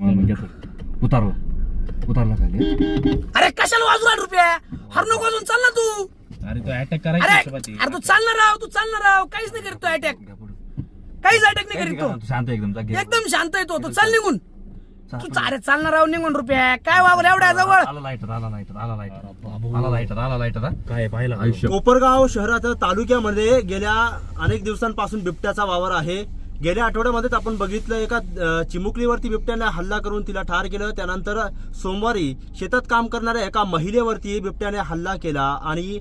घेतो उतारला. उतारला खाली अरे कशाला वाजू आठ रुपया? हर नको वाजून चाल ना तू. अरे तो अटॅक करायची. अरे तू चालणार राव तू चालणार राव. काहीच नाही करीत तो अटॅक. काहीच अटॅक नाही करीत तो. शांत एकदम. एकदम शांत आहे तो. तू चाल निघून. तू अरे चालणार राव निघून रुपया. काय वागलं एवढ्या जवळ? आला लाईटर आला लाईटर आला लाईटर आला लाईटर आला लाईटर हा. काय पाहिलं. आयुष्य. कोपरगाव शहराच्या तालुक्यामध्ये गेल्या अनेक दिवसांपासून बिबट्याचा वावर आहे. गेल्या आठवड्यामध्येच आपण बघितलं एका चिमुकलीवरती बिबट्याने हल्ला करून तिला ठार केलं. त्यानंतर सोमवारी शेतात काम करणाऱ्या एका महिलेवरती बिबट्याने हल्ला केला आणि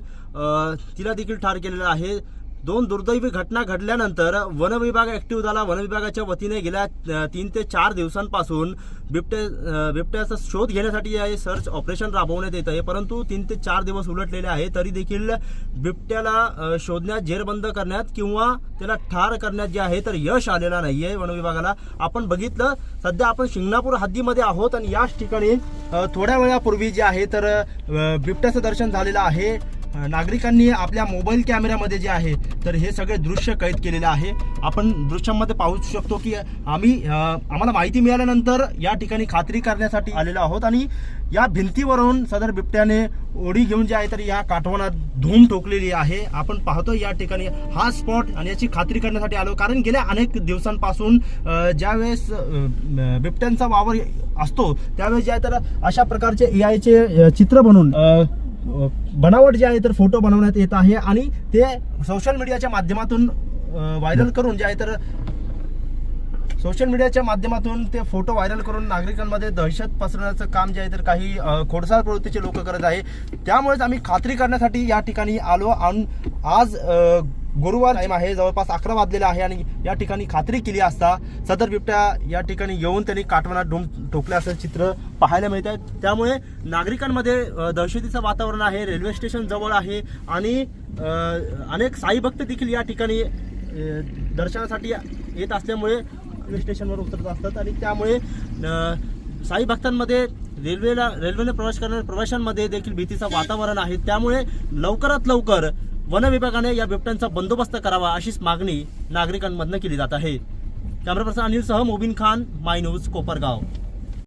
तिला देखील ठार केलेलं आहे. दोन दुर्दैवी घटना घडल्यानंतर वनविभाग ॲक्टिव्ह झाला. वनविभागाच्या वतीने गेल्या तीन ते चार दिवसांपासून बिबट्या बिबट्याचा शोध घेण्यासाठी हे सर्च ऑपरेशन राबवण्यात येत आहे. परंतु तीन ते चार दिवस उलटलेले आहे. तरी देखील बिबट्याला शोधण्यात जेरबंद करण्यात किंवा त्याला ठार करण्यात जे आहे तर यश आलेला नाही आहे वनविभागाला. आपण बघितलं सध्या आपण शिंगणापूर हद्दीमध्ये आहोत आणि याच ठिकाणी थोड्या वेळापूर्वी जे आहे तर बिबट्याचं दर्शन झालेलं आहे. नागरिकांनी आपल्या मोबाईल कॅमेऱ्यामध्ये जे आहे तर हे सगळे दृश्य कैद केलेले आहे. आपण दृश्यांमध्ये पाहू शकतो की आम्ही आम्हाला माहिती मिळाल्यानंतर या ठिकाणी खात्री करण्यासाठी आलेलो आहोत आणि या भिंतीवरून सदर बिबट्याने ओढी घेऊन जे आहे तर या काठवणात धूम ठोकलेली आहे. आपण पाहतो या ठिकाणी हा स्पॉट आणि याची खात्री करण्यासाठी आलो. कारण गेल्या अनेक दिवसांपासून ज्यावेळेस बिबट्यांचा वावर असतो त्यावेळेस जे आहे तर अशा प्रकारचे ए आयचे चित्र बनवून बनावट जे आहे तर फोटो बनवण्यात येत आहे आणि ते सोशल मीडियाच्या माध्यमातून व्हायरल करून जे आहे तर सोशल मीडियाच्या माध्यमातून ते फोटो व्हायरल करून नागरिकांमध्ये दहशत पसरवण्याचं काम जे आहे तर काही खोडसाळ प्रवृत्तीचे लोक करत आहे. त्यामुळेच आम्ही खात्री करण्यासाठी या ठिकाणी आलो आणि आज गुरुवार टाईम आहे जवळपास अकरा वाजलेला आहे आणि या ठिकाणी खात्री केली असता सदर बिबट्या या ठिकाणी येऊन त्यांनी काटवाना ढोम ठोकले असं चित्र पाहायला मिळत आहे. त्यामुळे नागरिकांमध्ये दहशतीचं वातावरण आहे रेल्वे स्टेशन जवळ आहे आणि अनेक साई भक्त देखील या ठिकाणी दर्शनासाठी येत असल्यामुळे रेल्वे स्टेशनवर उतरत असतात आणि त्यामुळे साई भक्तांमध्ये रेल्वेला रेल्वेने प्रवास करणाऱ्या प्रवाशांमध्ये देखील भीतीचं वातावरण आहे. त्यामुळे लवकरात लवकर वन विभागाने या बिबट्यांचा बंदोबस्त करावा अशीच मागणी नागरिकांमधनं केली जात आहे. कॅमेरा पर्सन अनिल सह मोबिन खान माय न्यूज कोपरगाव.